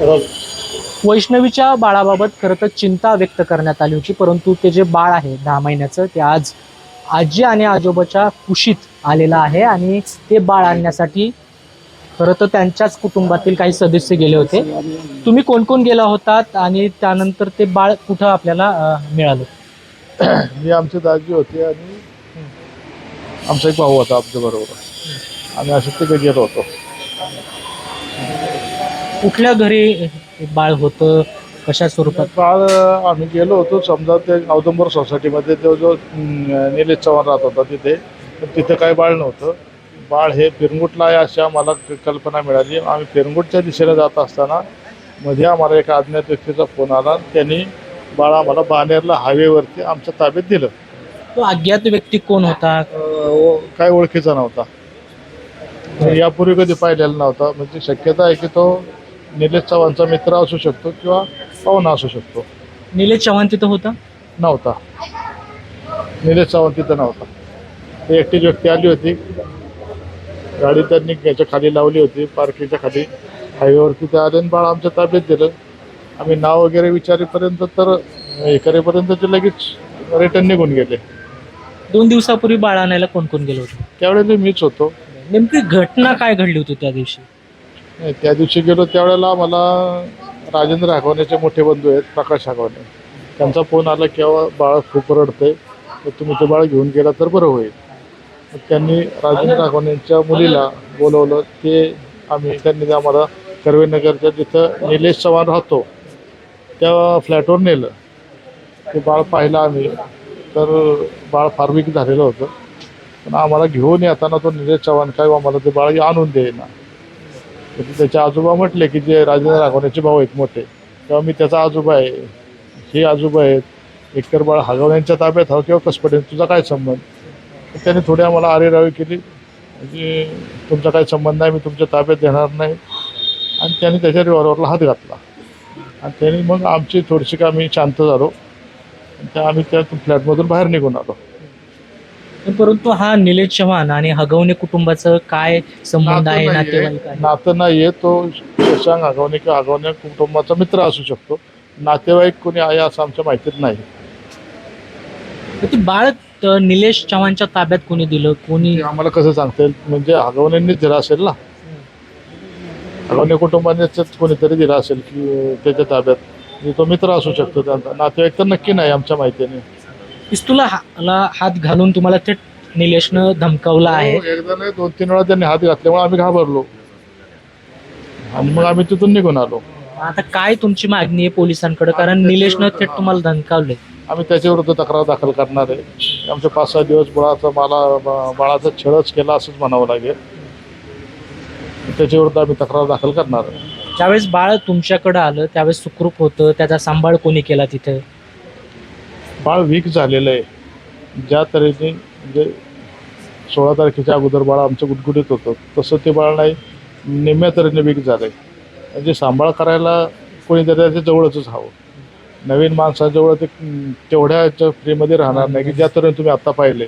वैष्णवीच्या बाळाबाबत खरं तर चिंता व्यक्त करण्यात आली होती परंतु ते जे बाळ आहे दहा महिन्याचं ते आज आजी आणि आजोबाच्या कुशीत आलेलं आहे आणि ते बाळ आणण्यासाठी खरं तर त्यांच्याच कुटुंबातील काही सदस्य गेले होते. तुम्ही कोण कोण गेला होतात आणि त्यानंतर ते बाळ कुठं आपल्याला मिळालं? मी आमची दाजी होती आणि आमचा एक भाऊ होता आमच्या बरोबर. आम्ही असे तिकडे गेलो होतो. कुठल्या घरी बाळ होतं? कशा स्वरूपात? बाळ आम्ही गेलो होतो समजा ते औदंबर सोसायटीमध्ये तो जो निलेश चव्हाण राहत होता तिथे तर तिथे काही बाळ नव्हतं. बाळ हे पिरंगुटला आहे अशी आम्हाला कल्पना मिळाली. आम्ही पिरंगुटच्या दिशेने जात असताना मध्ये आम्हाला एका अज्ञात व्यक्तीचा फोन आला. त्यांनी बाळ आम्हाला बानेरला हायवेवरती आमच्या ताब्यात दिलं. तो अज्ञात व्यक्ती कोण होता? काय ओळखीचा नव्हता. यापूर्वी कधी पाहिलेला नव्हता. म्हणजे शक्यता आहे की तो निलेश चव्हाणचा मित्र असू शकतो किंवा पाहुणा असू शकतो. निलेश चव्हाण तिथं होता? नव्हता. निलेश चव्हाण तिथं नव्हता. ती एकटीच व्यक्ती आली होती. गाडी त्यांनी याच्या खाली लावली होती पार्किंगच्या खाली. हायवेवरती ते आले आणि बाळ आमच्या ताब्यात दिलं आम्ही नाव वगैरे विचारेपर्यंत तर हे करेपर्यंत ते लगेच रिटर्न निघून गेले. दोन दिवसापूर्वी बाळ आणायला कोण कोण गेलो होतं? त्यावेळेला मीच होतो. नेमकी घटना काय घडली होती त्या दिवशी? नाही, त्या दिवशी गेलो त्यावेळेला मला राजेंद्र हागवण्याचे मोठे बंधू आहेत प्रकाश हागवणे त्यांचा फोन आला की "अहो, बाळ खूप रडतंय तर तुम्ही ते बाळ घेऊन गेला तर बरं होईल. त्यांनी राजेंद्र हागवण्याच्या मुलीला बोलवलं ते आम्ही त्यांनी आम्हाला कर्वेनगरच्या जिथं निलेश चव्हाण राहतो त्या फ्लॅटवर नेलं. ते बाळ पाहिलं आम्ही तर बाळ फार वीक झालेलं होतं. पण आम्हाला घेऊन येताना तो निलेश चव्हाण काय आम्हाला ते बाळ आणून देईना. तर त्याचे आजोबा म्हटले की जे राजेंद्र राघवण्याचे भाऊ आहेत मोठे तेव्हा मी त्याचा आजोबा आहे. हे आजोबा आहेत. एकतर बाळ हागवण्यांच्या ताब्यात हा किंवा कसपटेन तुझा काय संबंध? त्याने थोडी आम्हाला आरेरावी केली. म्हणजे तुमचा काही संबंध नाही मी तुमच्या ताब्यात देणार नाही. आणि त्याने त्याच्या रिव्हॉल्वरला हात घातला. आणि त्याने मग आमची थोडीशी कामी आम्ही शांत झालो. आणि त्या आम्ही त्या फ्लॅटमधून बाहेर निघून आलो. परंतु हा निलेश चव्हाण आणि हगवणे कुटुंबाचं काय संबंध आहे नातं नातेवाईक. आहे? नातं नाहीये. तो शशांक आगवणे किंवा आगवणे कुटुंबाचा मित्र असू शकतो. नातेवाईक कोणी आहे असं आमच्या माहितीत नाही. तर ते बाळ त- निलेश चव्हाणच्या ताब्यात कोणी दिलं? कोणी ते आम्हाला कसं सांगता येईल? म्हणजे आगवण्यांनीच दिला असेल ना. आगवणे कुटुंबानेच कोणीतरी दिला असेल की त्याच्या ताब्यात. म्हणजे तो मित्र असू शकतो त्यांचा. नातेवाईक तर नक्की नाही आमच्या माहितीने. पिस्तुला ला हात घालून तुम्हाला थेट निलेशनं धमकावला आहे. हो, एकदा नाही दोन तीन वेळा त्यांनी हात घातल्यामुळे आम्ही घाबरलो. आणि मग आम्ही तिथून निघून आलो. आता काय तुमची मागणी आहे पोलिसांकडे? कारण निलेशनं थेट तुम्हाला धमकावलंय. आम्ही त्याच्या विरुद्ध तक्रार दाखल करणार आहे. आमचे पाच सहा दिवस बाळाचा मला बाळाचा छळच केला असंच म्हणावं लागेल. त्याच्या विरुद्ध आम्ही तक्रार दाखल करणार आहे. ज्यावेळेस बाळ तुमच्याकडे आलं त्यावेळेस सुखरूप होतं त्याचा सांभाळ कोणी केला तिथं? बाळ वीक झालेलं आहे. ज्या तऱ्हेने म्हणजे सोळा तारखेच्या अगोदर बाळ आमचं गुटगुटीत होतं तसं ते बाळ नाही निम्म्या तऱ्हेने वीक झालं आहे म्हणजे सांभाळ करायला कोणीतरी त्याच्या जवळच हवं नवीन माणसाजवळ ते तेवढ्याच्या फ्रीमध्ये राहणार नाही की ज्या तऱ्हेने तुम्ही आत्ता पाहिले.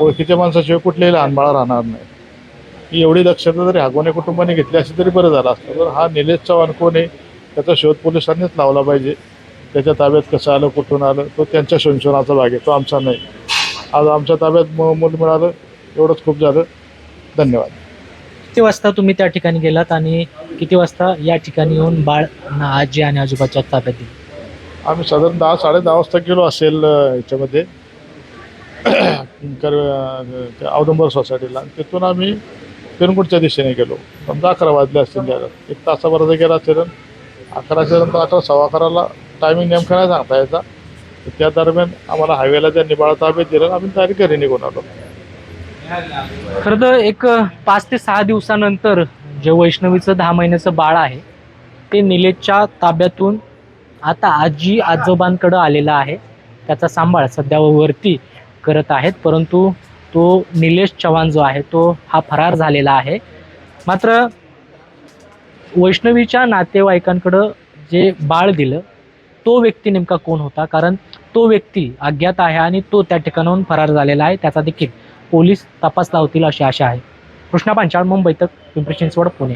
ओळखीच्या माणसाशिवाय कुठलेही लहान बाळ राहणार नाही. ही एवढी दक्षता जरी हागोने कुटुंबाने घेतली अशी तरी बरं झालं असतं. तर हा निलेश चव्हाण कोण आहे त्याचा शोध पोलिसांनीच लावला पाहिजे. त्याच्या ताब्यात कसं आलं कुठून आलं तो त्यांच्या संशोधनाचा भाग आहे तो आमचा नाही. आज आमच्या ताब्यात म- मूल मिळालं एवढंच खूप झालं. धन्यवाद. किती वाजता तुम्ही त्या ठिकाणी गेलात आणि किती वाजता या ठिकाणी येऊन बाळ ना आजी आणि आजोबाच्या ताब्यात दिलं? आम्ही साधारण दहा साडे दहा वाजता गेलो असेल अं, ह्याच्यामध्ये कर औदंबर सोसायटीला. तिथून आम्ही पिरंगुटच्या दिशेने गेलो. समजा अकरा वाजले असतील एक तासाभराचा गेला असेल. अकराच्या नंतर अकरा सव्वा अकराला टायमिंग नेमका नाही सांगता यायचा त्या दरम्यान आम्हाला हायवेला त्या निबाळा ताब्यात दिलं आम्ही डायरेक्ट घरी निघून आलो. खरं तर एक पाच ते सहा दिवसानंतर जे वैष्णवीचं दहा महिन्याचं बाळ आहे ते निलेशच्या ताब्यातून आता आजी आजोबांकडं आलेला आहे. त्याचा सांभाळ सध्या वरती करत आहेत परंतु तो निलेश चव्हाण जो आहे तो हा फरार झालेला आहे. मात्र वैष्णवीच्या नातेवाईकांकडं जे बाळ दिलं तो व्यक्ती नेमका कोण होता? कारण तो व्यक्ती अज्ञात आहे आणि तो त्या ठिकाणाहून फरार झालेला आहे. त्याचा देखील पोलीस तपास लावतील अशी आशा आहे. कृष्णा पांचाळ मुंबई तक पिंपरी चिंचवड पुणे.